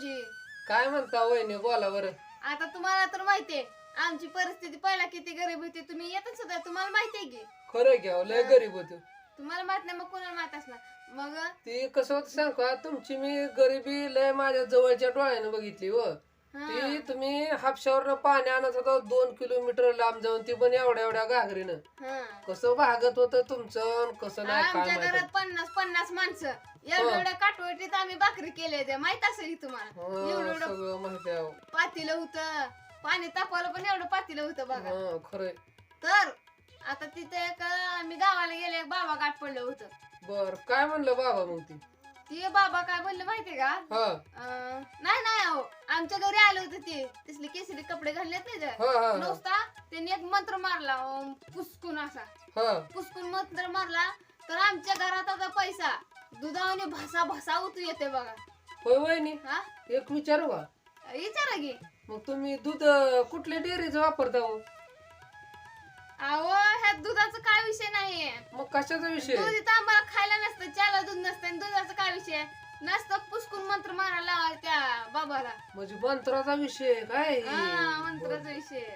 भाऊजी काय म्हणता वहिनी बोला बरं. आता तुम्हाला तर माहितीये आमची परिस्थिती पहिला किती गरीब होती तुम्ही येतच सुद्धा तुम्हाला माहितीये की? खरं घ्या लय गरीब होतो. तुम्हाला माहीत नाही मग कोणाला माहीत असणार? मग? ती कसं होतं सांग का? तुमची मी गरिबी लय माझ्या जवळच्या डोळ्यानं बघितली व हा. ती तुम्ही हापशावर पाणी आणत होता दोन किलोमीटर लांब जाऊन ती पण एवढ्या एवढ्या घागरीनं. कसं भागत होतं तुमचं आणि कसं नाही काय आमच्या माहिती. घरात पन्नास पन्नास माणसं. एवढ्या एवढ्या काटवटीत आम्ही भाकरी केले ते माहीत असेल की तुम्हाला? हं, एवढं एवढं सगळं माहिती आहे. पातीलं होतं. पाणी तापवलं पण एवढं पातीलं होतं बघा. हं, खरंय. तर आता तिथे एक आम्ही गावाला गेले बाबा गाठ पडलं होतं. बर काय म्हणलं बाबा मग ती? ते बाबा काय बोलले माहितीये का? हा. अं, आमच्या घरी आले होते ते. तसले केसरी कपडे नाही? हा हा नुसता त्यांनी एक मंत्र मारला ओम पुसकून असा. हा. पुसकून मंत्र मारला तर आमच्या घरात आता पैसा. दुधावाने भासा भासा उतू येते बघा. होय वहिनी. हा? एक विचारू का? विचारा की. मग तुम्ही दूध अं, कुठल्या डेअरीचं वापरता हो? अहो ह्या दुधाचा काय विषय नाहीये. मग कशाचा विषय? दूध इथं आम्हाला नसतं पुसकून मंत्र मारायला लावायला त्या बाबाला. म्हणजे मंत्राचा विषय आहे काय? हा मंत्राचा विषय